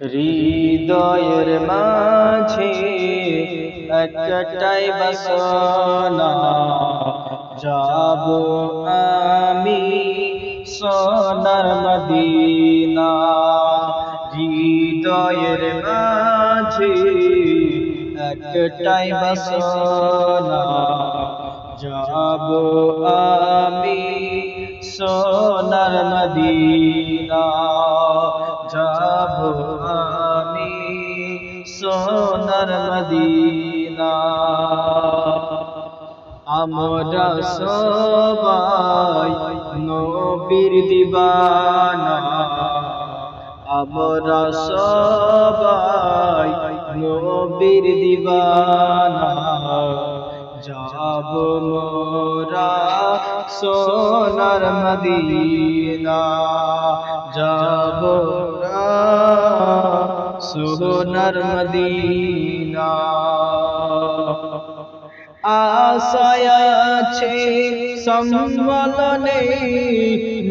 হৃদয়ের মাঝে একটাই বাসনা, যাব আমি সোনার মদিনা। হৃদয়ের মাঝে একটাই বাসনা, যাব আমি সোনার মদিনা। সোনার মদিনা। আমরা সবাই নবীর দিবানা। আমরা সবাই নবীর দিবানা। যাব মোরা সোনার মদিনা। যাব সোনার মদিনা আশায় আছে সম্বল নেই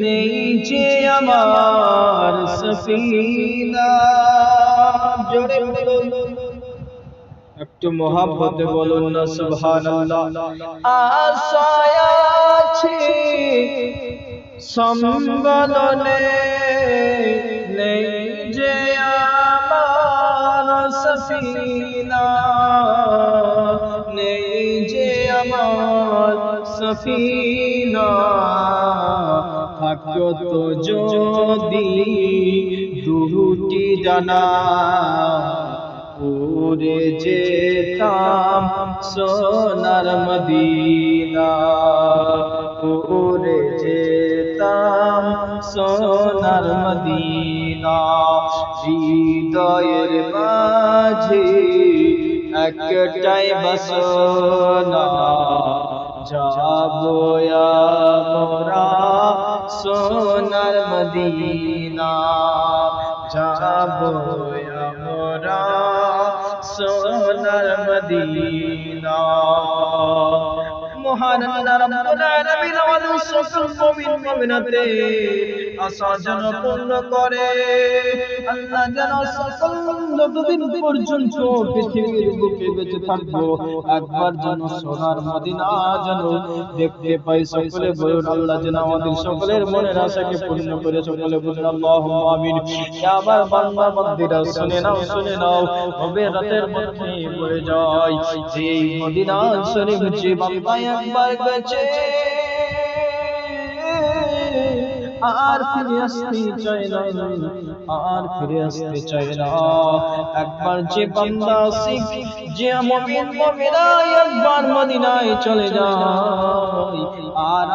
নেই যে আমার সফিনা। জোরে বলুন। একটু মহাব্বতে বলুন না, সুবহানাল্লাহ। আশায় আছে সম্বল নেই সফিনা। নেই যদি দুটি জানা উড়ে যেতাম সোনার মদিনা। মদিনা, হৃদয়ের মাঝে একটাই বসনা, যাব মোরা সোনার মদিনা, যাব মোরা সোনার মদিনা। মহান আল্লাহ রাব্বুল আলামিন আমাদের সকল মুমিন মুমিনাতে আশা পূর্ণ করে। আল্লাহ যেন সকল যতদিন পর্যন্ত পৃথিবীর বুকে বেঁচে থাকব। একবার যেন সোনার মদিনা যেন দেখতে পাই সকলে বলুন, আল্লাহ যেন আমাদের সকলের মনের আশাকে পূর্ণ করে সকলে বলুন, আল্লাহুম্মা আমিন। আমার বান্দা বান্দিরা শুনে নাও শুনে নাও, হবে রাতের মধ্যে পড়ে যায়। যে মদিনা শরীফ যে বান্দা একবার গেছে আর ফিরে আসতে চাই না। আর ফিরে আসতে চাই না। একবার যে বান্দা শিখ যে মুমিন মুমিনা একবার মদিনায় চলে যায়। আর